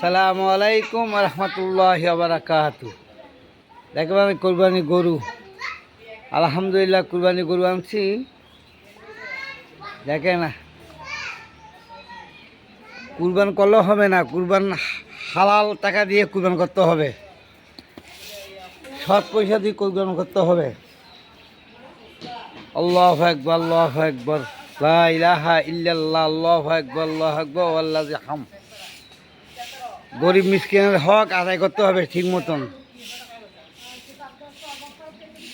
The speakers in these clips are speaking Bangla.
আসসালামু আলাইকুম রহমতুল্লাহ বারাকাতু। দেখবেন আমি কোরবানি গরু। আলহামদুলিল্লাহ কুরবানি গরু আনছি। দেখে না। কুরবান করলেও হবে না, কুরবান হালাল টাকা দিয়ে কুরবান করতে হবে। সৎ পয়সা দিয়ে কুরবান করতে হবে। আল্লাহ একবার আল্লাহ একবার লা ইলাহা আল্লাহ একবার আল্লাহ একবার আল্লাহ হাম। গরিব মিসকিনের হক আদায় করতে হবে ঠিক মতন।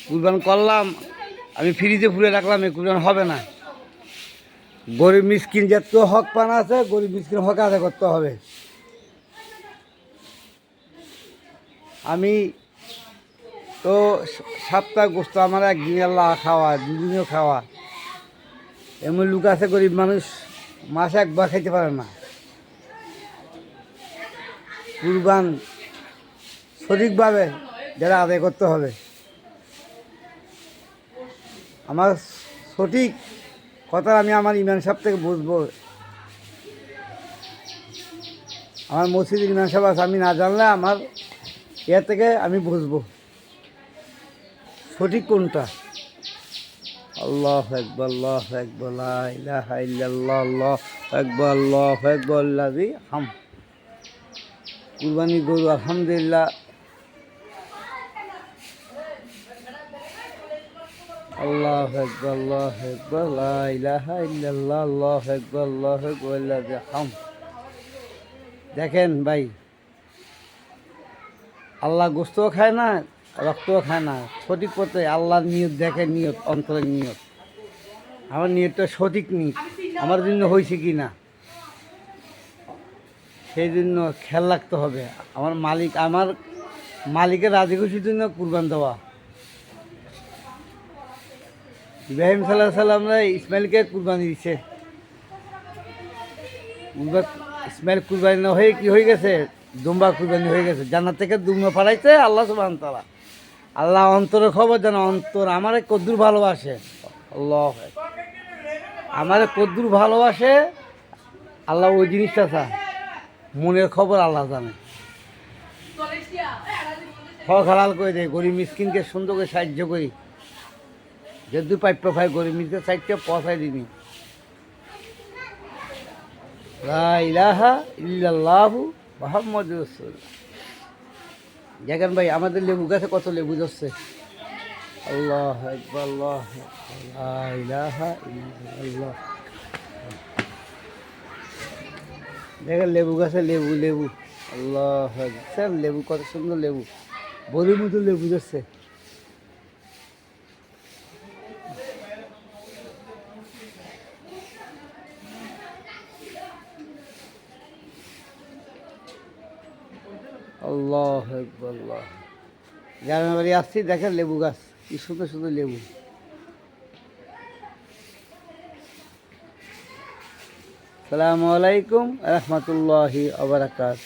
কুরবান করলাম, আমি ফ্রিজে ফুলে রাখলাম, এই কুরবান হবে না। গরিব মিসকিন যত হক পান আছে, গরিব মিসকিন হক আদায় করতে হবে। আমি তো সপ্তাহ গোস্ত আমার একদিন আল্লাহ খাওয়া, দুদিনও খাওয়া। এমন লোক আছে গরিব মানুষ, মাসে একবার খেতে পারে না। কুরবান সঠিকভাবে যারা আদায় করতে হবে আমার সঠিক কথা আমি আমার ইমান সাহেব থেকে বুঝব আমার মসজিদের ইমান সাহেব আছে আমি না জানলে আমার ইয়ে থেকে আমি বুঝব সঠিক কোনটা আল্লাহ একবার লা ইলাহা ইল্লাল্লাহ আল্লাহ একবার আল্লাহি হাম কুরবানি গরু, আলহামদুলিল্লাহ। আল্লাহ দেখেন ভাই, আল্লাহ গোস্তও খায় না, রক্তও খায় না। সঠিক পথে আল্লাহর নিয়ত দেখে, নিয়ত, অন্তরের নিয়ত। আমার নিয়তটা সঠিক নিয়ত আমার জন্য হয়েছে কি না? সেই জন্য খেয়াল রাখতে হবে। আমার মালিক, আমার মালিকের রাজি খুশির জন্য কুরবান দেওয়া। ইব্রাহিম সাল্লাহ সাল্লামরা ইসমাইলকে কুরবানি দিছে। ইসমাইল কুরবানি না হয়ে কি হয়ে গেছে? দুম্বা কুরবানি হয়ে গেছে। জান্নাত থেকে দুম্বা পাঠাইছে আল্লাহ সুবাহ তালা আল্লাহ অন্তরের খবর যেন অন্তর আমারে কদ্দুর ভালোবাসে। আল্লাহ আমারে কদ্দুর ভালোবাসে, আল্লাহ ওই জিনিসটা চায়। মনের খবর আল্লাহ জানে। ফল হালাল করে দেয়, গরিব মিসকিনকে সুন্দর করে সাহায্য করি। যদি প্রাপ্য ভাই গরিব মিসকে সাইডটা পৌঁছাই দিনি ইলাহা দেখেন ভাই, আমাদের লেবু গাছে কত লেবু যাচ্ছে আল্লাহ আল্লাহ ইল্লাল্লাহ। দেখেন লেবু গাছে লেবু লেবু। আল্লাহ দেখছেন লেবু কত সুন্দর লেবু। বড়ির মতো লেবু যাচ্ছে আল্লাহ আল্লাহ আসছি, দেখেন লেবু গাছ। কি সুন্দর সুন্দর লেবু। সালামু আলাইকুম রহমতুল্লাহি আবরাকাত